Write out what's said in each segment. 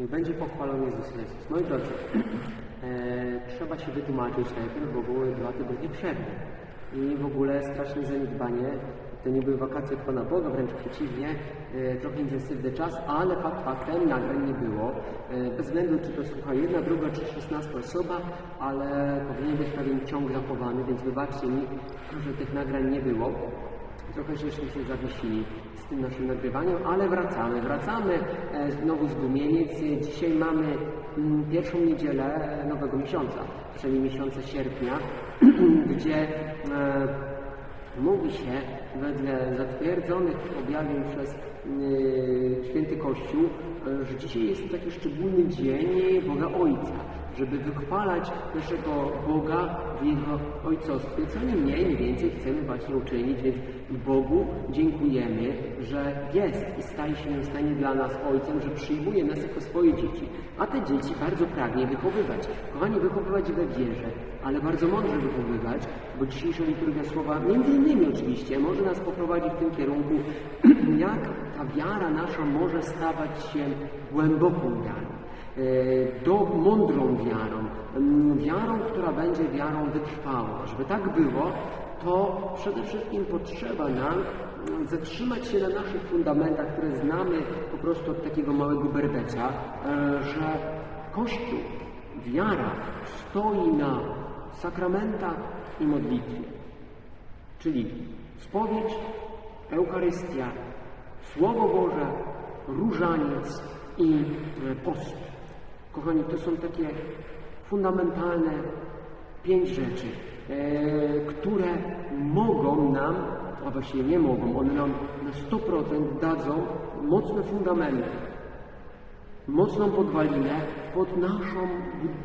Niech będzie pochwalony Jezus Chrystus. Moi drodzy, e, trzeba się wytłumaczyć najpierw, bo były dwa tygodnie przerwy. I w ogóle straszne zaniedbanie. To nie były wakacje od Pana Boga, wręcz przeciwnie, e, trochę intensywny czas, ale fakt faktem nagrań nie było. E, bez względu, czy to słucha jedna, druga, czy szesnasta osoba, ale powinien być pewien ciąg zachowany, więc wybaczcie mi, że tych nagrań nie było. Trochę żeśmy się zawiesili z tym naszym nagrywaniem, ale wracamy. Wracamy e, znowu z Gumieniec. Dzisiaj mamy mm, pierwszą niedzielę e, nowego miesiąca, przynajmniej miesiąca sierpnia, gdzie e, mówi się wedle zatwierdzonych objawień przez święty Kościół, że dzisiaj jest taki szczególny dzień Boga Ojca, żeby wychwalać naszego Boga w Jego ojcostwie, co nie mniej, nie więcej chcemy właśnie uczynić, więc Bogu dziękujemy, że jest i staje się nieustannie dla nas Ojcem, że przyjmuje nas jako swoje dzieci, a te dzieci bardzo pragnie wychowywać. Kochani, wychowywać we wierze, ale bardzo mądrze wychowywać, bo dzisiejsza liturgia słowa, między innymi oczywiście, może nas poprowadzić w tym kierunku, jak ta wiara nasza może stawać się głęboką wiarą do mądrą wiarą, wiarą, która będzie wiarą wytrwałą. Żeby tak było, to przede wszystkim potrzeba nam mm, zatrzymać się na naszych fundamentach, które znamy po prostu od takiego małego berbecia, e, że Kościół, wiara stoi na sakramentach i modlitwie. Czyli spowiedź, Eucharystia, Słowo Boże, różaniec i e, post. Kochani, to są takie fundamentalne pięć rzeczy, e, które mogą nam, a właściwie nie mogą, one nam na 100% dadzą mocne fundamenty, mocną podwalinę pod naszą,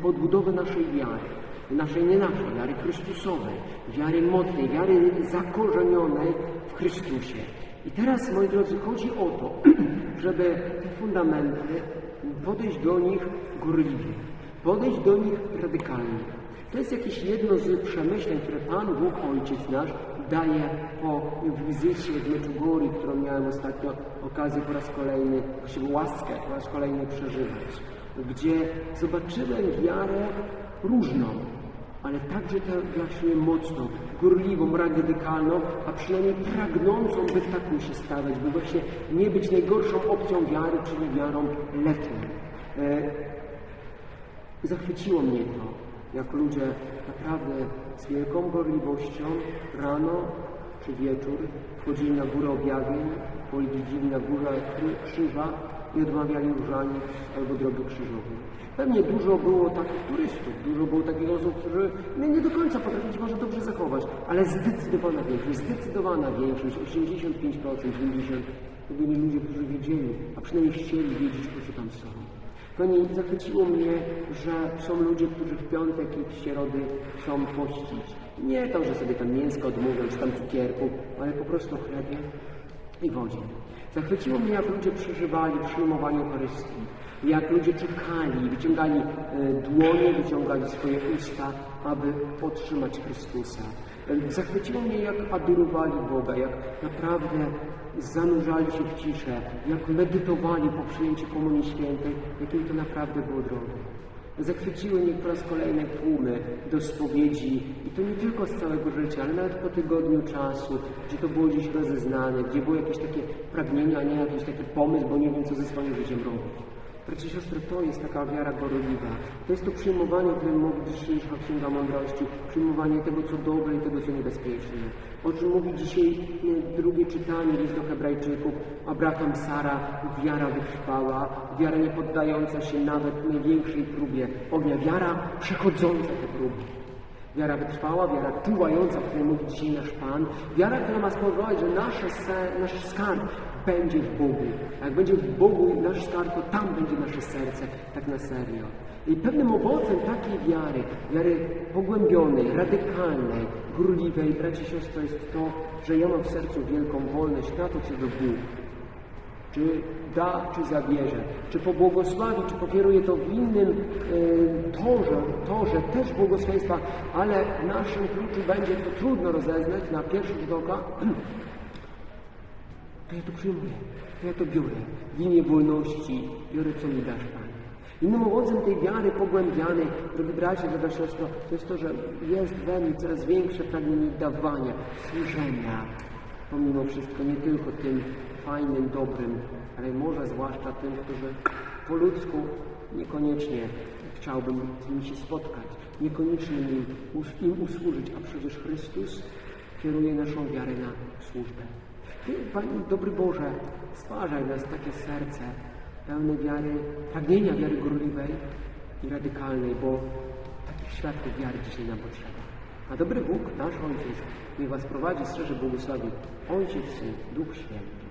pod budowę naszej wiary. Naszej, nie naszej, wiary Chrystusowej, wiary mocnej, wiary zakorzenionej w Chrystusie. I teraz, moi drodzy, chodzi o to, żeby te fundamenty podejść do nich gorliwie, podejść do nich radykalnie. To jest jakieś jedno z przemyśleń, które Pan Bóg Ojciec nasz daje po wizycie w Meczugorji, którą miałem ostatnio okazję po raz kolejny, właściwie łaskę po raz kolejny przeżywać, gdzie zobaczyłem wiarę różną, ale także tę właśnie mocną, gorliwą, radykalną, a przynajmniej pragnącą, by taką się stawać, by właśnie nie być najgorszą opcją wiary, czyli wiarą letnią. E, Zachwyciło mnie to, jak ludzie naprawdę z wielką gorliwością rano czy wieczór wchodzili na górę objawień, policzyli na górę krzyża i odmawiali różaniec albo drogę krzyżową. Pewnie dużo było takich turystów, dużo było takich osób, którzy nie, nie do końca potrafili może dobrze zachować, ale zdecydowana większość, zdecydowana większość, 85%, 90% to byli ludzie, którzy wiedzieli, a przynajmniej chcieli wiedzieć, po co tam są. Kochani, zachwyciło mnie, że są ludzie, którzy w piątek i w środy chcą pościć. Nie to, że sobie tam mięsko odmówią, czy tam cukierku, ale po prostu chlebie i wodzie. Zachwyciło mnie, jak ludzie przeżywali przyjmowanie Eucharystii, jak ludzie czekali, wyciągali e, dłonie, wyciągali swoje usta, aby otrzymać Chrystusa. E, Zachwyciło mnie, jak adorowali Boga, jak naprawdę zanurzali się w ciszę, jak medytowali po przyjęciu Komunii Świętej, jakim to naprawdę było drogie. Zachwyciły mnie po raz kolejny tłumy do spowiedzi i to nie tylko z całego życia, ale nawet po tygodniu czasu, gdzie to było gdzieś rozeznane, gdzie było jakieś takie pragnienie, a nie jakiś taki pomysł, bo nie wiem, co ze swoim życiem robić. Bracia siostry, to jest taka wiara gorliwa. To jest to przyjmowanie, o którym mówi dzisiejsza Księga Mądrości, przyjmowanie tego, co dobre i tego, co niebezpieczne. O czym mówi dzisiaj drugie czytanie list do Hebrajczyków. Abraham, Sara, wiara wytrwała, wiara nie poddająca się nawet największej próbie ognia, wiara przechodząca te próby. Wiara wytrwała, wiara czuwająca, o której mówi dzisiaj nasz Pan. Wiara, która ma spowodować, że nasze se, nasz skarb będzie w Bogu. Jak będzie w Bogu nasz skarb, to tam będzie nasze serce, tak na serio. I pewnym owocem takiej wiary, wiary pogłębionej, radykalnej, górliwej, bracie i siostry, jest to, że ja mam w sercu wielką wolność na to, co do Bóg czy da, czy zabierze, czy pobłogosławi, czy pokieruje to w innym y, torze, torze też błogosławieństwa, ale w naszym kluczu będzie to trudno rozeznać na pierwszy rzut oka, to ja to przyjmuję, to ja to biorę. W imię wolności biorę, co mi dasz, Panie. Innym owocem tej wiary pogłębianej, drogi bracie, droga siostro, to jest to, że jest we mnie coraz większe pragnienie dawania, służenia. Pomimo wszystko, nie tylko tym fajnym, dobrym, ale może zwłaszcza tym, którzy po ludzku niekoniecznie chciałbym z nimi się spotkać, niekoniecznie im, im usłużyć, a przecież Chrystus kieruje naszą wiarę na służbę. Ty, Panie, dobry Boże, stwarzaj nas takie serce pełne wiary, pragnienia wiary gorliwej i radykalnej, bo takich świadków wiary dzisiaj nam potrzeba. A dobry Bóg, nasz Ojciec, niech Was prowadzi, strzeże, błogosławi Ojciec, Syn, Duch Święty.